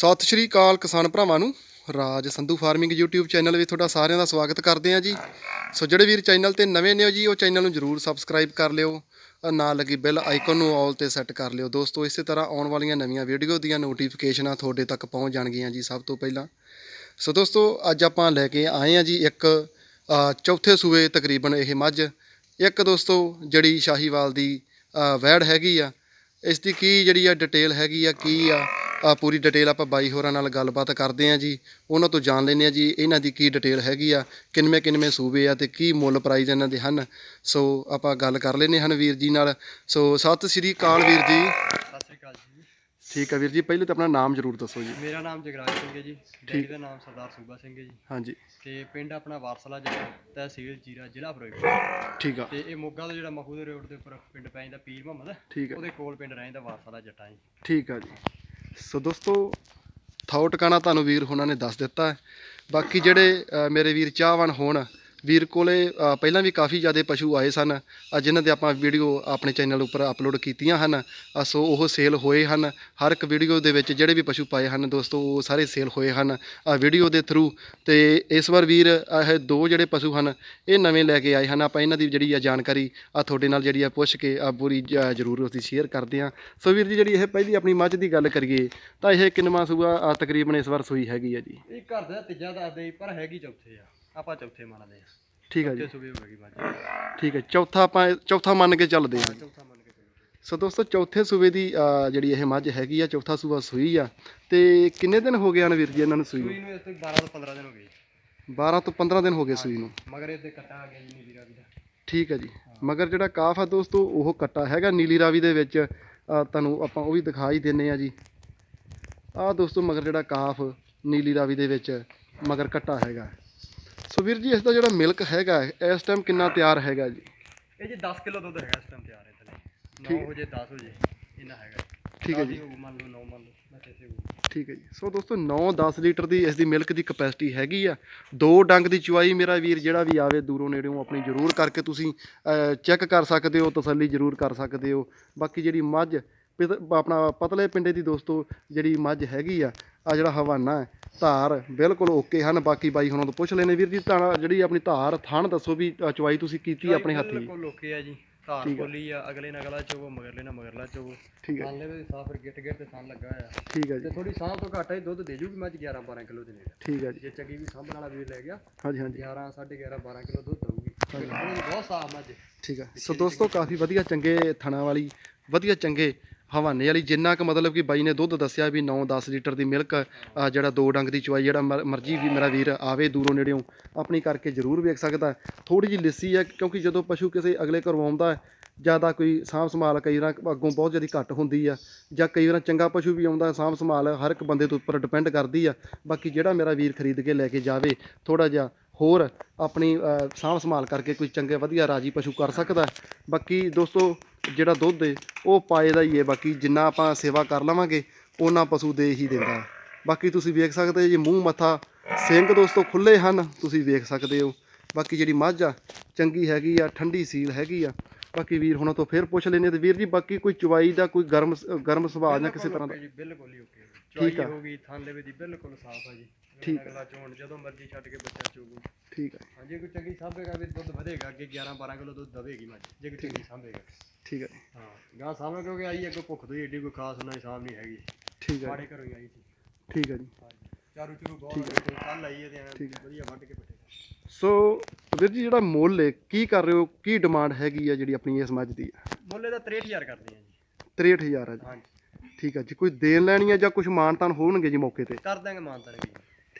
ਸਤਿ ਸ਼੍ਰੀ ਅਕਾਲ ਕਿਸਾਨ ਭਰਾਵਾਂ ਨੂੰ Raj Sandhu farming YouTube channel ਵਿੱਚ ਤੁਹਾਡਾ ਸਾਰਿਆਂ ਦਾ ਸਵਾਗਤ ਕਰਦੇ ਹਾਂ ਜੀ। ਸੋ ਜਿਹੜੇ ਵੀਰ ਚੈਨਲ ਤੇ ਨਵੇਂ ਨੇ ਹੋ ਜੀ ਉਹ ਚੈਨਲ ਨੂੰ ਜਰੂਰ ਸਬਸਕ੍ਰਾਈਬ ਕਰ ਲਿਓ ਅ ਨਾਲ ਲੱਗੀ ਬੈਲ ਆਈਕਨ ਨੂੰ ਆਲ ਤੇ ਸੈੱਟ ਕਰ ਲਿਓ। ਦੋਸਤੋ ਇਸੇ ਤਰ੍ਹਾਂ ਆਉਣ ਵਾਲੀਆਂ ਨਵੀਆਂ ਵੀਡੀਓ ਦੀਆਂ ਨੋਟੀਫਿਕੇਸ਼ਨਾਂ ਤੁਹਾਡੇ ਤੱਕ ਪਹੁੰਚ ਜਾਣਗੀਆਂ ਜੀ ਸਭ ਤੋਂ ਪਹਿਲਾਂ। ਸੋ ਦੋਸਤੋ ਅੱਜ ਆਪਾਂ ਲੈ ਕੇ ਆਏ ਹਾਂ ਜੀ ਇੱਕ ਚੌਥੇ ਸੂਏ ਤਕਰੀਬਨ ਇਹ ਮੱਝ। ਇੱਕ ਦੋਸਤੋ ਜਿਹੜੀ ਸ਼ਾਹੀਵਾਲ ਦੀ ਅ, ਵੈੜ ਹੈਗੀ ਆ ਇਸ ਦੀ ਕੀ ਜਿਹੜੀ ਆ ਡਿਟੇਲ ਹੈਗੀ ਆ ਕੀ ਆ ਆ ਪੂਰੀ ਡਿਟੇਲ ਆਪਾਂ ਬਾਈ ਹੋਰਾਂ ਨਾਲ ਗੱਲਬਾਤ ਕਰਦੇ ਆ ਜੀ। ਉਹਨਾਂ ਤੋਂ ਜਾਣ ਲੈਂਦੇ ਆ ਜੀ ਇਹਨਾਂ ਦੀ ਕੀ ਡਿਟੇਲ ਹੈਗੀ ਆ ਕਿੰਨਵੇਂ ਕਿੰਨਵੇਂ ਸੂਬੇ ਆ ਤੇ ਕੀ ਮੁੱਲ ਪ੍ਰਾਈਜ਼ ਇਹਨਾਂ ਦੇ ਹਨ। ਸੋ ਆਪਾਂ ਗੱਲ ਕਰ ਲੈਨੇ ਹਨ ਵੀਰ ਜੀ ਨਾਲ। ਸੋ ਸਤਿ ਸ੍ਰੀ ਅਕਾਲ ਵੀਰ ਜੀ। ਸਤਿ ਸ੍ਰੀ ਅਕਾਲ ਜੀ। ਠੀਕ ਆ ਵੀਰ ਜੀ ਪਹਿਲੇ ਤਾਂ ਆਪਣਾ ਨਾਮ ਜ਼ਰੂਰ ਦੱਸੋ ਜੀ। ਮੇਰਾ ਨਾਮ ਜਗਰਾਜ ਸਿੰਘ ਹੈ ਜੀ। ਡੈਡੀ ਦਾ ਨਾਮ ਸਰਦਾਰ ਸੂਬਾ ਸਿੰਘ ਹੈ ਜੀ। ਹਾਂਜੀ। ਤੇ ਪਿੰਡ ਆਪਣਾ ਵਾਰਸਲਾ ਜਿਹੜਾ ਤਹਿਸੀਲ ਜੀਰਾ ਜ਼ਿਲ੍ਹਾ ਫਿਰੋਜ਼ਪੁਰ। ਠੀਕ ਆ। ਤੇ ਇਹ ਮੋਗਾ ਦਾ ਜਿਹੜਾ ਮਖੂਦ ਰੋਡ ਦੇ ਉੱਪਰ ਪਿੰਡ ਪੈ ਜਾਂਦਾ ਪੀਰ ਮੁਹੰਮਦ। ਠੀਕ ਆ। ਉਹਦੇ ਕੋਲ ਪਿੰਡ ਰਹਿੰਦਾ ਵਾਰਸਲਾ ਜੱਟਾਂ ਜੀ। ਠੀਕ ਆ ਜੀ। ਸੋ ਦੋਸਤੋ, ਥਾਓ ਟਿਕਾਣਾ ਤੁਹਾਨੂੰ ਵੀਰ ਹੁਣਾਂ ਨੇ ਦੱਸ ਦਿੱਤਾ ਬਾਕੀ ਜਿਹੜੇ ਮੇਰੇ ਵੀਰ ਚਾਹਵਾਨ ਹੋਣ ਵੀਰ ਕੋਲੇ ਅ, ਪਹਿਲਾਂ ਵੀ ਕਾਫੀ ਜ਼ਿਆਦਾ ਪਸ਼ੂ ਆਏ ਸਨ। ਅ, ਜਿਨ੍ਹਾਂ ਦੇ ਆਪਾਂ ਵੀਡੀਓ ਆਪਣੇ ਚੈਨਲ ਉੱਪਰ ਅਪਲੋਡ ਕੀਤੀਆਂ ਹਨ। ਅ, ਸੋ ਉਹ ਸੇਲ ਹੋਏ ਹਨ। ਹਰ ਇੱਕ ਵੀਡੀਓ ਦੇ ਵਿੱਚ ਜਿਹੜੇ ਵੀ ਪਸ਼ੂ ਪਾਏ ਹਨ ਦੋਸਤੋ ਉਹ ਸਾਰੇ ਸੇਲ ਹੋਏ ਹਨ। ਆ ਵੀਡੀਓ ਦੇ ਥਰੂ ਤੇ ਇਸ ਵਾਰ ਵੀਰ ਇਹ ਦੋ ਜਿਹੜੇ ਪਸ਼ੂ ਹਨ ਇਹ ਨਵੇਂ ਲੈ ਕੇ ਆਏ ਹਨ। ਆਪਾਂ ਇਹਨਾਂ ਦੀ ਜਿਹੜੀ ਆ ਜਾਣਕਾਰੀ ਆ ਤੁਹਾਡੇ ਨਾਲ ਜਿਹੜੀ ਆ ਪੁੱਛ ਕੇ ਆ ਪੂਰੀ ਜ- ਜ਼ਰੂਰ ਉਸਦੀ ਸ਼ੇਅਰ ਕਰਦੇ ਹਾਂ। ਸੋ ਵੀਰ ਜੀ ਜਿਹੜੀ ਇਹ ਪਹਿਲੀ ਆਪਣੀ ਮੱਝ ਦੀ ਗੱਲ ਕਰੀਏ ਤਾਂ ਇਹ ਕਿੰਨਵਾਂ ਸੂਆ ਆ ਤਕਰੀਬਨ ਇਸ ਵਾਰ ਸੂਈ ਹੈਗੀ ਆ ਜੀ? ਇਹ ਘਰ ਦਾ ਤੀਜਾ ਦੱਸਦੇ ਜੀ, ਪਰ ਹੈਗੀ ਚੌਥੇ ਆ। ਆਪਾਂ ਚੌਥੇ ਮੰਨਦੇ ਆ ਠੀਕ ਆ ਜੀ। ਚੌਥੇ ਸੂਬੇ ਹੋ ਗਈ ਮੱਝ ਠੀਕ ਹੈ ਚੌਥਾ ਆਪਾਂ ਚੌਥਾ ਮੰਨ ਕੇ ਚੱਲਦੇ ਆ ਚੌਥਾ ਮੰਨ ਕੇ ਸੋ ਦੋਸਤੋ ਚੌਥੇ ਸੂਬੇ ਦੀ ਜਿਹੜੀ ਇਹ ਮੱਝ ਹੈਗੀ ਆ ਚੌਥਾ ਸੂਆ ਸੂਈ ਆ। ਤੇ ਕਿੰਨੇ ਦਿਨ ਹੋ ਗਏ ਹਨ ਵੀਰ ਜੀ ਇਹਨਾਂ ਨੂੰ ਸੂਈ ਸੂਈ ਨੂੰ ਇਸ ਤੋਂ 12 ਤੋਂ 15 ਦਿਨ ਹੋ ਗਏ ਜੀ। 12 ਤੋਂ 15 ਦਿਨ ਹੋ ਗਏ ਸੂਈ ਨੂੰ। ਮਗਰ ਇਹਦੇ ਕੱਟਾ ਆ ਗਿਆ ਜੀ ਨੀਲੀ ਰਾਵੀ ਦਾ। ਠੀਕ ਹੈ ਜੀ। ਮਗਰ ਜਿਹੜਾ ਕਾਫ ਆ ਦੋਸਤੋ ਉਹ ਕੱਟਾ ਹੈਗਾ ਨੀਲੀ ਰਾਵੀ ਦੇ ਵਿੱਚ। ਤੁਹਾਨੂੰ ਆਪਾਂ ਉਹ ਵੀ ਦਿਖਾ ਹੀ ਦਿੰਨੇ ਆ ਜੀ। ਆਹ ਦੋਸਤੋ ਮਗਰ ਜਿਹੜਾ ਕਾਫ ਨੀਲੀ ਰਾਵੀ ਦੇ ਵਿੱਚ ਮਗਰ ਕੱਟਾ ਹੈਗਾ। ਸੋ ਵੀਰ ਜੀ ਇਸ ਦਾ ਜਿਹੜਾ ਮਿਲਕ ਹੈਗਾ ਇਸ ਟਾਈਮ ਕਿੰਨਾ ਤਿਆਰ ਹੈਗਾ ਜੀ? ਇਹ ਜੀ 10 ਕਿਲੋ ਦੁੱਧ ਹੈਗਾ ਇਸ ਟਾਈਮ ਤਿਆਰ ਹੈ ਥੱਲੇ ਠੀਕ। 9 ਵਜੇ 10 ਵਜੇ ਇੰਨਾ ਹੈਗਾ। ਠੀਕ ਹੈ ਜੀ। ਹੀ ਮੰਨ ਲਓ 9 ਮੰਨ ਲਓ ਠੀਕ ਹੈ ਜੀ। ਸੋ ਦੋਸਤੋ 9-10 ਲੀਟਰ ਦੀ ਇਸ ਦੀ ਮਿਲਕ ਦੀ ਕਪੈਸਿਟੀ ਹੈਗੀ ਆ। ਦੋ ਡੰਗ ਦੀ ਚੁਆਈ ਮੇਰਾ ਵੀਰ ਜਿਹੜਾ ਵੀ ਆਵੇ ਦੂਰੋਂ ਨੇੜਿਓਂ ਆਪਣੀ ਜ਼ਰੂਰ ਕਰਕੇ ਤੁਸੀਂ ਚੈੱਕ ਕਰ ਸਕਦੇ ਹੋ ਤਸੱਲੀ ਜ਼ਰੂਰ ਕਰ ਸਕਦੇ ਹੋ। ਬਾਕੀ ਜਿਹੜੀ ਮੱਝ ਆਪਣਾ ਪਤਲੇ ਪਿੰਡੇ ਦੀ ਦੋਸਤੋ ਜਿਹੜੀ ਮੱਝ ਹੈਗੀ ਆ ਆ ਜਿਹੜਾ ਹਵਾਨਾ ਹੈ ਧਾਰ ਬਿਲਕੁਲ ਓਕੇ ਹਨ ਬਾਕੀ ਬਾਈ ਹੁਣਾਂ ਤੋਂ ਪੁੱਛ ਲੈਨੇ ਵੀਰ ਜੀ ਤਾਂ ਜਿਹੜੀ ਆਪਣੀ ਧਾਰ ਥਣ ਦੱਸੋ ਵੀ ਅ, ਚੁਆਈ ਤੁਸੀਂ ਕੀਤੀ ਆਪਣੇ ਹੱਥੀ? ਬਿਲਕੁਲ ਲੋਕੇ ਆ ਜੀ। ਧਾਰ। ਖੋਲੀ ਆ ਅਗਲੇ ਨਾਲ ਅਗਲਾ ਚੋਵੋ ਮਗਰਲੇ ਨਾਲ ਮਗਰਲਾ ਚੋਵੋ। ਠੀਕ ਹੈ ਮੰਨ ਲੈ ਵੀ ਸਾਫਰ ਗਿੱਟ ਗਿੱਟ ਤੇ ਸਨ ਲੱਗਾ ਆ ਠੀਕ ਹੈ ਤੇ ਜੀ ਥੋੜੀ ਸਾਂਭ ਤੋਂ ਘੱਟ ਹੀ ਦੁੱਧ ਦੇ ਜੂਗੀ ਮੱਝ 11 12 ਕਿਲੋ ਦੇ ਨੇੜੇ। ਠੀਕ ਹੈ ਜੀ। ਜੇ ਚੰਗੀ ਵੀ ਸਾਂਭਣ ਵਾਲਾ ਵੀਰ ਲੈ ਗਿਆ ਹਾਂਜੀ ਹਾਂਜੀ। 11 11.5 12 ਕਿਲੋ ਦੁੱਧ ਦਊਗੀ। ਬਹੁਤ ਸਾਫ਼ ਮੱਝ ਠੀਕ ਹੈ ਸੋ ਦੋਸਤੋ ਕਾਫੀ ਵਧੀਆ ਚੰਗੇ ਥਣਾ ਵਾਲੀ ਵਧੀਆ ਚੰਗੇ ਹਵਾਨੇ ਵਾਲੀ, ਜਿੰਨਾ ਕੁ ਮਤਲਬ ਕਿ ਬਾਈ ਨੇ ਦੁੱਧ ਦੱਸਿਆ ਵੀ 9-10 ਲੀਟਰ ਦੀ ਮਿਲਕ ਜਿਹੜਾ ਦੋ ਡੰਗ ਦੀ ਚਵਾਈ ਜਿਹੜਾ ਮਰ- ਮਰਜ਼ੀ ਵੀ ਮੇਰਾ ਵੀਰ ਆਵੇ ਦੂਰੋਂ ਨੇੜਿਓਂ, ਆਪਣੀ ਕਰਕੇ ਜ਼ਰੂਰ ਵੇਖ ਸਕਦਾ। ਥੋੜੀ ਜਿਹੀ ਲਿੱਸੀ ਹੈ, ਕਿਉਂਕਿ ਜਦੋਂ ਪਸ਼ੂ ਕਿਸੇ ਅਗਲੇ ਘਰੋਂ ਆਉਂਦਾ ਜ਼ਿਆਦਾ ਕੋਈ ਸਾਂਭ ਸੰਭਾਲ ਕਈ ਵਾਰ ਅੱਗੋਂ ਬਹੁਤ ਜ਼ਿਆਦਾ ਘੱਟ ਹੁੰਦੀ ਆ, ਜਾਂ ਕਈ ਵਾਰ ਚੰਗਾ ਪਸ਼ੂ ਵੀ ਆਉਂਦਾ ਸਾਂਭ ਸੰਭਾਲ ਹਰ ਇੱਕ ਬੰਦੇ ਤੋਂ ਉੱਪਰ ਡਿਪੈਂਡ ਕਰਦੀ ਆ। ਬਾਕੀ ਜਿਹੜਾ ਮੇਰਾ ਵੀਰ ਖਰੀਦ ਕੇ ਲੈ ਕੇ ਜਾਵੇ ਥੋੜਾ ਜਿਹਾ ਹੋਰ ਆਪਣੀ ਸਾਂਭ ਸੰਭਾਲ ਕਰਕੇ ਕੋਈ ਚੰਗੇ ਵਧੀਆ ਰਾਜੀ ਪਸ਼ੂ ਕਰ ਸਕਦਾ ਬਾਕੀ ਦੋਸਤੋ ਜਿਹੜਾ ਦੁੱਧ ਹੈ ਉਹ ਪਾਏ ਦਾ ਹੀ ਹੈ ਬਾਕੀ ਜਿੰਨਾ ਆਪਾਂ ਸੇਵਾ ਕਰ ਲਵਾਂਗੇ ਉਹਨਾਂ ਪਸ਼ੂ ਦੇ ਹੀ ਦਿੰਦਾ। ਬਾਕੀ ਤੁਸੀਂ ਵੇਖ ਸਕਦੇ ਜੀ ਮੂੰਹ ਮੱਥਾ ਸਿੰਘ ਦੋਸਤੋ ਖੁੱਲੇ ਹਨ ਤੁਸੀਂ ਵੇਖ ਸਕਦੇ ਹੋ। ਬਾਕੀ ਜਿਹੜੀ ਮੱਝ ਆ ਚੰਗੀ ਹੈਗੀ ਆ ਠੰਡੀ ਸੀਲ ਹੈਗੀ ਆ। ਬਾਕੀ ਵੀਰ ਹੁਣਾਂ ਤੋਂ ਫਿਰ ਪੁੱਛ ਲੈਨੇ ਤੇ ਵੀਰ ਜੀ ਬਾਕੀ ਕੋਈ ਚੁਵਾਈ ਦਾ ਕੋਈ ਗਰਮ ਗਰਮ ਸੁਭਾਅ ਜਾਂ ਕਿਸੇ ਤਰ੍ਹਾਂ ਦਾ? ਬਿਲਕੁਲ ਹੀ ਓਕੇ। ਠੀਕ ਆ। ਹੋ ਗਈ ਥਣ ਦੇ ਵਿੱਚ ਬਿਲਕੁਲ ਸਾਫ਼ ਆ ਜੀ। ਠੀਕ ਆ। ਅਗਲਾ ਚੋਣ ਜਦੋਂ ਮਰਜ਼ੀ ਛੱਡ ਕੇ ਬੱਚਾ ਚੋਗੂ। ਠੀਕ ਹੈ। ਹਾਂਜੀ ਕੋਈ ਚੰਗੀ ਸਾਂਭੇਗਾ ਵੀ ਦੁੱਧ ਵਧੇਗਾ ਅੱਗੇ 11 12 ਕਿਲੋ ਦੁੱਧ ਦਵੇਗੀ ਮੱਝ। ਜੇ ਕੋਈ ਚੰਗੀ ਸਾਂਭੇਗਾ। ਠੀਕ ਹੈ ਹਾਂ ਗਾਂ ਸਾਹਮਣੇ ਕਿਉਂਕਿ ਆਈ ਅੱਗੋਂ ਭੁੱਖ ਤੋਂ ਹੀ ਏਡੀ ਕੋਈ ਖਾਸ ਉਹਨਾਂ ਦੀ ਸਾਂਭ ਨਹੀਂ ਹੈਗੀ। ਠੀਕ ਹੈ। ਘਰੋਂ ਹੀ ਆਈ ਸੀ। ਠੀਕ ਹੈ ਜੀ। ਚਾਰੂ ਚਰੂ ਬਹੁਤ ਕੱਲ ਆਈ ਐਂ ਠੀਕ ਵਧੀਆ ਵੱਢ ਕੇ ਪੱਟੇ ਸੋ ਵੀਰ ਜੀ ਜਿਹੜਾ ਮੁੱਲ ਹੈ ਕੀ ਕਰ ਰਹੇ ਹੋ? ਕੀ ਡਿਮਾਂਡ ਹੈਗੀ ਆ ਜਿਹੜੀ ਆਪਣੀ ਇਸ ਮੱਝ ਦੀ ਮੁੱਲੇ ਦਾ 63000 ਕਰਦੇ ਆ ਜੀ। 63000 ਹੈ ਜੀ। ਹਾਂਜੀ। ਠੀਕ ਹੈ ਜੀ। ਕੋਈ ਦੇਣ ਲੈਣੀ ਹੈ ਜਾਂ ਕੁਝ ਮਾਨਤਾਨ ਹੋਣਗੇ ਜੀ ਮੌਕੇ ਤੇ? ਕਰ ਦਾਂਗੇ ਮਾਨਤਾਨ ਵੀ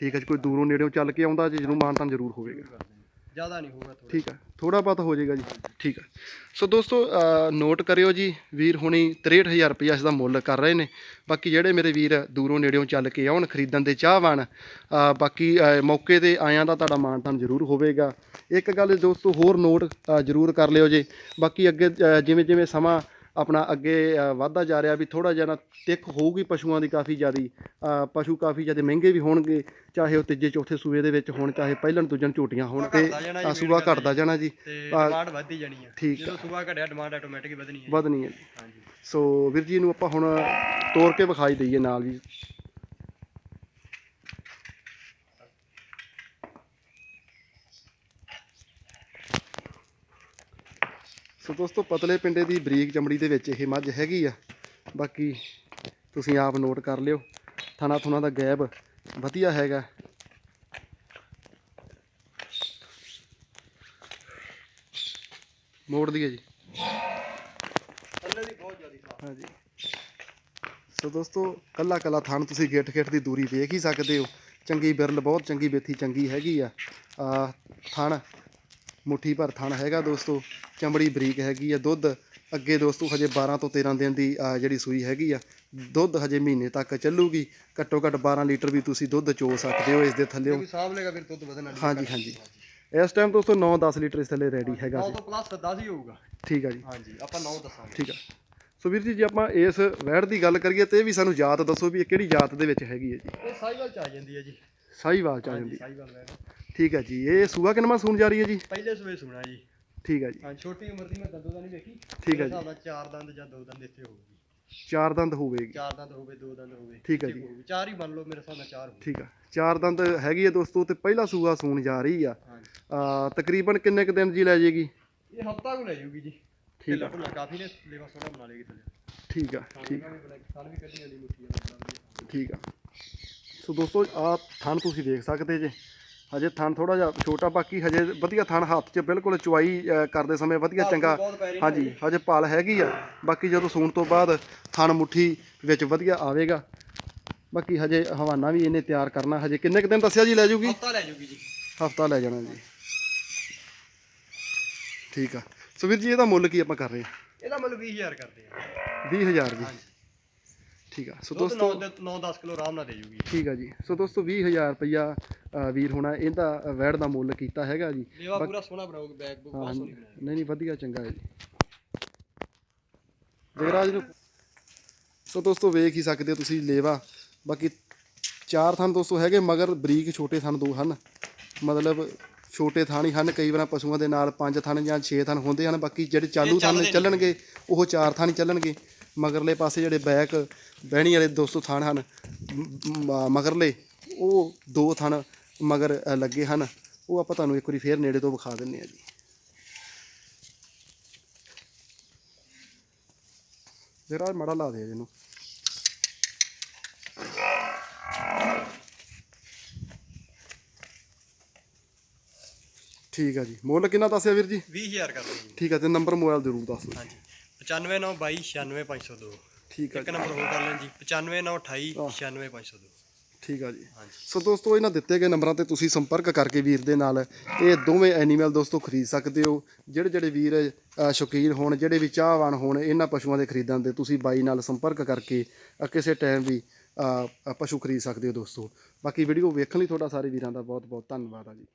ਠੀਕ ਹੈ ਜੀ ਕੋਈ ਦੂਰੋਂ ਨੇੜੇੋਂ ਚੱਲ ਕੇ ਆਉਂਦਾ ਜੀ ਜਰੂਰ ਮਾਨਤਾਨ ਜ਼ਰੂਰ ਹੋਵੇਗਾ। ਜ਼ਿਆਦਾ ਨਹੀਂ ਹੋਊਗਾ ਥੋੜਾ ਠੀਕ ਹੈ ਥੋੜਾ ਬਹੁਤ ਹੋ ਜਾਏਗਾ ਜੀ ਠੀਕ ਹੈ। ਸੋ ਦੋਸਤੋ ਨੋਟ ਕਰਿਓ ਜੀ ਵੀਰ ਹੁਣੀ 63000 ਰੁਪਇਆ ਇਸ ਦਾ ਮੁੱਲ ਕਰ ਰਹੇ ਨੇ। ਬਾਕੀ ਜਿਹੜੇ ਮੇਰੇ ਵੀਰ ਦੂਰੋਂ ਨੇੜਿਓਂ ਚੱਲ ਕੇ ਆਉਣ ਖਰੀਦਣ ਦੇ ਚਾਹਵਾਨ ਬਾਕੀ ਮੌਕੇ ਤੇ ਆਇਆਂ ਦਾ ਤੁਹਾਡਾ ਮਾਨਤਾਨ ਜ਼ਰੂਰ ਹੋਵੇਗਾ। ਇੱਕ ਗੱਲ ਅ, ਹੋਰ ਨੋਟ ਜ਼ਰੂਰ ਕਰ ਲਿਓ ਜੀ। ਬਾਕੀ ਅੱਗੇ ਜਿਵੇਂ ਜਿਵੇਂ ਸਮਾਂ ਆਪਣਾ ਅੱਗੇ ਅ, ਵੱਧਦਾ ਜਾ ਰਿਹਾ ਵੀ ਥੋੜਾ ਜਿਹਾ ਨਾ ਤਿੱਖ ਹੋਊਗੀ ਪਸ਼ੂਆਂ ਦੀ ਕਾਫੀ ਜ਼ਿਆਦੀ। ਪਸ਼ੂ ਕਾਫੀ ਜ਼ਿਆਦਾ ਮਹਿੰਗੇ ਵੀ ਹੋਣਗੇ ਚਾਹੇ ਉਹ ਤੀਜੇ ਚੌਥੇ ਸੂਏ ਦੇ ਵਿੱਚ ਹੋਣ ਚਾਹੇ ਪਹਿਲਣ ਦੂਜਣ ਝੋਟੀਆਂ ਹੋਣ ਤੇ ਸੂਆ ਘਟਦਾ ਜਾਣਾ ਜੀ। ਡਿਮਾਂਡ ਵੱਧਦੀ ਜਾਣੀ ਆ। ਠੀਕ ਜਦੋਂ ਸੁਬਾ ਘਟਿਆ ਡਿਮਾਂਡ ਆਟੋਮੈਟਿਕ ਵਧਣੀ ਹੈ ਵਧਣੀ ਹੈ ਸੋ ਵੀਰ ਜੀ ਨੂੰ ਆਪਾਂ ਹੁਣ ਤੋੜ ਕੇ ਵਿਖਾਈ ਦਈਏ ਨਾਲ ਜੀ। ਸੋ ਦੋਸਤੋ ਪਤਲੇ ਪਿੰਡੇ ਦੀ ਬਰੀਕ ਚਮੜੀ ਦੇ ਵਿੱਚ ਇਹ ਮੱਝ ਹੈਗੀ ਆ। ਬਾਕੀ ਤੁਸੀਂ ਆਪ ਨੋਟ ਕਰ ਲਿਓ। ਥਣਾ ਥੁਣਾ ਦਾ ਗੈਬ ਵਧੀਆ ਹੈਗਾ। ਮੋੜ ਦਈਏ ਜੀ। ਥੱਲੇ ਦੀ ਬਹੁਤ ਜ਼ਿਆਦਾ ਹਾਂਜੀ। ਸੋ ਦੋਸਤੋ ਕੱਲਾ ਕੱਲਾ ਥਣ ਤੁਸੀਂ ਗਿੱਠ ਗਿੱਠ ਦੀ ਦੂਰੀ ਵੇਖ ਹੀ ਸਕਦੇ ਹੋ। ਚੰਗੀ ਬਿਰਲ ਬਹੁਤ ਚੰਗੀ ਬੇਥੀ ਚੰਗੀ ਹੈਗੀ ਆ। ਆ ਥਣ ਮੁੱਠੀ ਭਰ ਥਣ ਹੈਗਾ ਦੋਸਤੋ ਚਮੜੀ ਬਰੀਕ ਹੈਗੀ ਆ ਦੁੱਧ। ਅੱਗੇ ਦੋਸਤੋ ਹਜੇ 12 ਤੋਂ 13 ਦਿਨ ਦੀ ਜਿਹੜੀ ਸੂਈ ਹੈਗੀ ਆ ਦੁੱਧ ਹਜੇ ਮਹੀਨੇ ਤੱਕ ਚੱਲੂਗੀ। ਘੱਟੋ ਘੱਟ 12 ਲੀਟਰ ਵੀ ਤੁਸੀਂ ਦੁੱਧ ਚੋ ਸਕਦੇ ਹੋ ਇਸ ਦੇ ਕੋਈ ਸਾਂਭ ਲੇਗਾ ਫਿਰ ਦੁੱਧ ਵਧਣ ਵਾਲੀ। ਹਾਂਜੀ ਹਾਂਜੀ। ਇਸ ਟਾਈਮ ਦੋਸਤੋ 9-10 ਲੀਟਰ ਇਸ ਥੱਲੇ ਰੈਡੀ ਹੈਗਾ 9 ਜੀ ਤੋਂ ਪਲੱਸ 10 ਹੀ ਹੋਊਗਾ। ਠੀਕ ਆ ਜੀ। ਹਾਂਜੀ ਆਪਾਂ 9 ਦੱਸਾਂਗੇ। ਠੀਕ ਆ। ਸੋ ਵੀਰ ਜੀ ਜੇ ਆਪਾਂ ਇਸ ਵੈੜ ਦੀ ਗੱਲ ਕਰੀਏ ਤੇ ਇਹ ਵੀ ਸਾਨੂੰ ਜਾਤ ਦੱਸੋ ਵੀ ਇਹ ਕਿਹੜੀ ਜਾਤ ਦੇ ਵਿੱਚ ਹੈਗੀ ਹੈ ਜੀ? ਇਹ ਸਾਈਵਾਲ ਚ ਆ ਜਾਂਦੀ ਹੈ ਜੀ। ਸਾਹੀਵਾਲ ਚ ਆ ਜਾਂਦੀ। ਹੈ ਸਾਈਵਾਲ ਠੀਕ ਹੈ ਜੀ ਇਹ ਸੂਆ ਕਿੰਨਵਾਂ ਸੂਣ ਜਾ ਰਹੀ ਹੈ ਜੀ? ਪਹਿਲੇ ਸੂਏ ਸੁਣਾ ਜੀ। ਠੀਕ ਹੈ ਜੀ। ਹਾਂ ਛੋਟੀ ਉਮਰ ਦੀ ਮੈਂ ਦੰਦੋਂ ਦਾ ਨਹੀਂ ਵੇਖੀ ਠੀਕ ਹੈ ਜੀ। ਨਾਲ ਚਾਰ ਦੰਦ ਜਾਂ ਦੋ ਦੰਦ ਇੱਥੇ ਹੋਊਗੀ। ਚਾਰ ਦੰਦ ਹੋਵੇਗੀ। ਚਾਰ ਦੰਦ ਹੋਵੇ ਦੋ ਦੰਦ ਹੋਵੇ ਠੀਕ ਹੈ ਜੀ। ਚਾਰ ਹੀ ਮੰਨ ਲਓ ਮੇਰੇ ਹਿਸਾਬ ਨਾਲ ਚਾਰ ਹੋਊ ਠੀਕ ਆ ਚਾਰ ਦੰਦ ਹੈਗੀ ਹੈ ਦੋਸਤੋ ਤੇ ਪਹਿਲਾ ਸੂਆ ਸੂਣ ਜਾ ਰਹੀ ਆ। ਤਕਰੀਬਨ ਕਿੰਨੇ ਕੁ ਦਿਨ ਜੀ ਲੈ ਜਾਏਗੀ ਇਹ ਹਫਤਾ ਕੁ ਲੈ ਜਾਊਗੀ ਜੀ। ਠੀਕ ਢਿੱਲਾ ਕਾਫੀ ਨੇ ਲੇਵਾ ਸੋਹਣਾ ਬਣਾ ਲੇਗੀ ਥੱਲੇ। ਠੀਕ ਆ ਠੀਕ ਵੀ ਬਲੈਕ ਸਾਲ ਵੀ ਕੱਢੀ ਜਾਂਦੀ ਮੁੱਠੀ ਆ ਠੀਕ ਆ। ਸੋ ਦੋਸਤੋ ਆ ਥਣ ਤੁਸੀਂ ਦੇਖ ਸਕਦੇ ਜੇ। ਹਜੇ ਥਣ ਥੋੜਾ ਜਿਹਾ ਛੋਟਾ ਬਾਕੀ ਹਜੇ ਵਧੀਆ ਥਣ ਹੱਥ 'ਚ ਬਿਲਕੁਲ ਚੁਆਈ ਕਰਦੇ ਸਮੇਂ ਵਧੀਆ ਚੰਗਾ। ਹਾਂਜੀ ਹਜੇ ਪਾਲ ਹੈਗੀ ਆ। ਬਾਕੀ ਜਦੋਂ ਸੂਣ ਤੋਂ ਬਾਅਦ ਥਣ ਮੁੱਠੀ ਵਿੱਚ ਵਧੀਆ ਆਵੇਗਾ। ਬਾਕੀ ਹਜੇ ਹਵਾਨਾ ਵੀ ਇਹਨੇ ਤਿਆਰ ਕਰਨਾ। ਹਜੇ ਕਿੰਨੇ ਕੁ ਦਿਨ ਦੱਸਿਆ ਜੀ ਲੈ ਜੂਗੀ? ਹਫਤਾ ਲੈ ਜਾਊਗੀ ਜੀ। ਹਫਤਾ ਲੈ ਜਾਣਾ ਜੀ। ਠੀਕ ਆ। ਸੋ ਵੀਰ ਜੀ ਇਹਦਾ ਮੁੱਲ ਕੀ ਆਪਾਂ ਕਰ ਰਹੇ ਹਾਂ ਇਹਦਾ ਮੁੱਲ 20000 ਕਰਦੇ ਆ। 20000 ਜੀ। ਠੀਕ ਆ। ਸੋ ਦੋਸਤੋ 9 9 10 ਕਿਲੋ ਆਰਾਮ ਨਾਲ ਦੇ ਜੂਗੀ। ਠੀਕ ਆ ਜੀ। ਸੋ ਦੋਸਤੋ 20000 ਰੁਪਇਆ ਵੀਰ ਹੋਣਾ ਇਹਦਾ ਵੈੜ ਦਾ ਮੁੱਲ ਕੀਤਾ ਹੈਗਾ ਜੀ। ਲੇਵਾ ਪੂਰਾ ਸੋਹਣਾ ਬਣਾਉਗੇ ਬੈਗ ਬੁੱਕ ਬਹੁਤ ਸੋਹਣੀ ਨਹੀਂ ਨਹੀਂ ਵਧੀਆ ਚੰਗਾ ਹੈ ਜੀ। ਜਗਰਾਜ ਨੂੰ ਸੋ ਦੋਸਤੋ ਵੇਖ ਹੀ ਸਕਦੇ ਹੋ ਤੁਸੀਂ ਲੇਵਾ। ਬਾਕੀ ਚਾਰ ਥਣ ਦੋਸਤੋ ਹੈਗੇ ਮਗਰ ਬਰੀਕ ਛੋਟੇ ਥਣ ਦੋ ਹਨ। ਮਤਲਬ ਛੋਟੇ ਥਣ ਹੀ ਹਨ ਕਈ ਵਾਰ ਪਸ਼ੂਆਂ ਦੇ ਨਾਲ ਪੰਜ ਥਣ ਜਾਂ 6 ਥਣ ਹੁੰਦੇ ਹਨ। ਬਾਕੀ ਜਿਹੜੇ ਚਾਲੂ ਥਣ। ਚੱਲਣਗੇ ਉਹ ਚਾਰ ਥਣ ਹੀ ਚੱਲਣਗੇ। ਮਗਰਲੇ ਪਾਸੇ ਜਿਹੜੇ ਬੈਕ ਬਹਿਣੀ ਵਾਲੇ ਦੋਸਤੋ ਥਣ ਹਨ ਮਗਰਲੇ ਉਹ ਦੋ ਥਣ ਮਗਰ ਲੱਗੇ ਹਨ। ਉਹ ਆਪਾਂ ਤੁਹਾਨੂੰ ਇੱਕ ਵਾਰੀ ਫੇਰ ਨੇੜੇ ਤੋਂ ਵਿਖਾ ਦਿੰਨੇ ਆ ਜੀ। ਜਰਾ ਮੜਾ ਲਾ ਦੇ ਇਹਨੂੰ। ਠੀਕ ਆ ਜੀ। ਮੁੱਲ ਕਿੰਨਾ ਦੱਸਿਆ ਵੀਰ ਜੀ? 20000 ਕਰਦੇ ਜੀ। ਠੀਕ ਆ ਤੇ ਨੰਬਰ ਮੋਬਾਈਲ ਜ਼ਰੂਰ ਦੱਸ ਦਿਓ। ਹਾਂਜੀ। 95922 96502 ਠੀਕ ਆ ਇੱਕ ਨੰਬਰ ਹੋਰ ਕਰ ਲੈਣ ਜੀ 95928 96502 ਠੀਕ ਆ ਜੀ। ਸੋ ਦੋਸਤੋ ਇਹਨਾਂ ਦਿੱਤੇ ਗਏ ਨੰਬਰਾਂ ਤੇ ਤੁਸੀਂ ਸੰਪਰਕ ਕਰਕੇ ਵੀਰ ਦੇ ਨਾਲ ਇਹ ਦੋਵੇਂ ਐਨੀਮਲ ਦੋਸਤੋ ਖਰੀਦ ਸਕਦੇ ਹੋ। ਜਿਹੜੇ ਜਿਹੜੇ ਵੀਰ ਅ, ਸ਼ੌਕੀਨ ਹੋਣ ਜਿਹੜੇ ਵੀ ਚਾਹਵਾਨ ਹੋਣ ਇਹਨਾਂ ਪਸ਼ੂਆਂ ਦੇ ਖਰੀਦਣ ਦੇ ਤੁਸੀਂ ਬਾਈ ਨਾਲ ਸੰਪਰਕ ਕਰਕੇ ਅ, ਕਿਸੇ ਟਾਈਮ ਵੀ ਅ, ਅ, ਪਸ਼ੂ ਖਰੀਦ ਸਕਦੇ ਹੋ ਦੋਸਤੋ। ਬਾਕੀ ਵੀਡੀਓ ਵੇਖਣ ਲਈ ਤੁਹਾਡਾ ਸਾਰੇ ਵੀਰਾਂ ਦਾ ਬਹੁਤ ਬਹੁਤ ਧੰਨਵਾਦ ਆ ਜੀ।